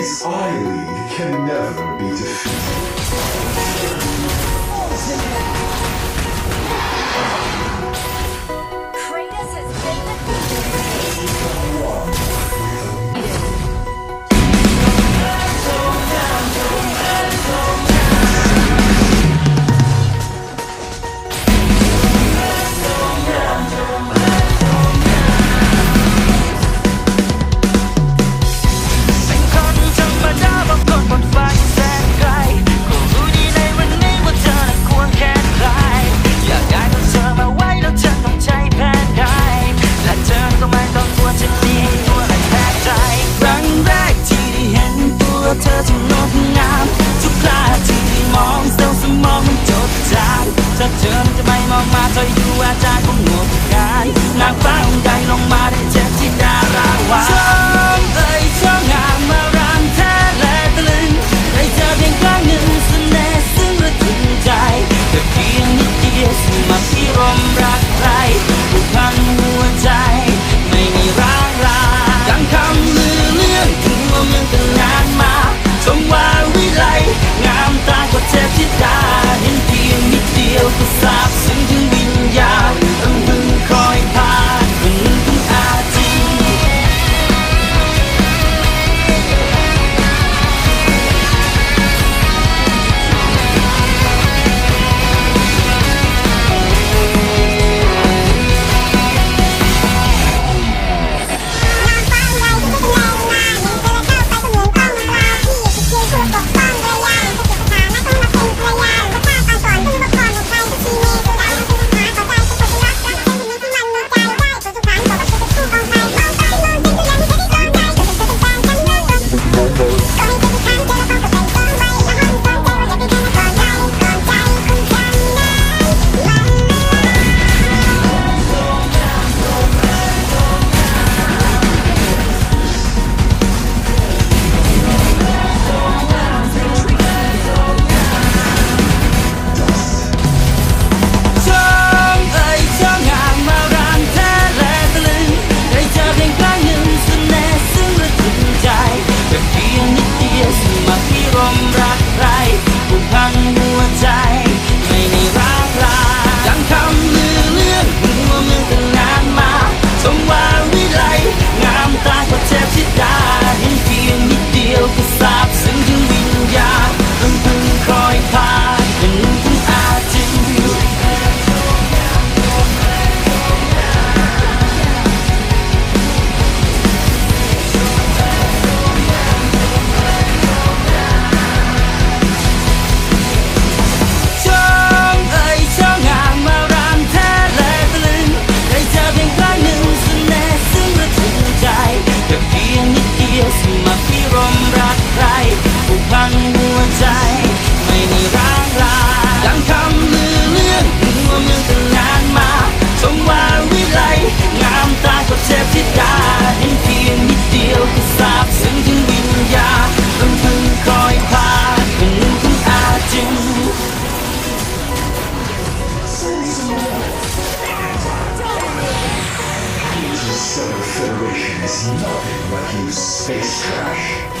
His eye lead can never be defeated. องมาเธออยู่อาจารย์ของหน่วยกานนางฟ้าองค์ใดลงมาได้เจ็บที่ดาราวาช่องเอ่ยช่องงามมารำแท้และตะลึงได้เจอเพียงครั้งหนเสน่ห์ซึ่งระทึงใจแต่เพียงนิดเดียวสิมาที่รมรักใครผูกพันหัวใจ ไม่มีร้างลาดังคำ ไม่มีร้างลาดังคำเรื่องหัวมืองำงานมาสมวาวิไลงามตากับเทพธิาเห็นเพียงนิดเดียวก็ทราบซึ้งถึงวิญญาลำพึงคอยพาเป็องเซอร์อร์เรชั่น Space trash.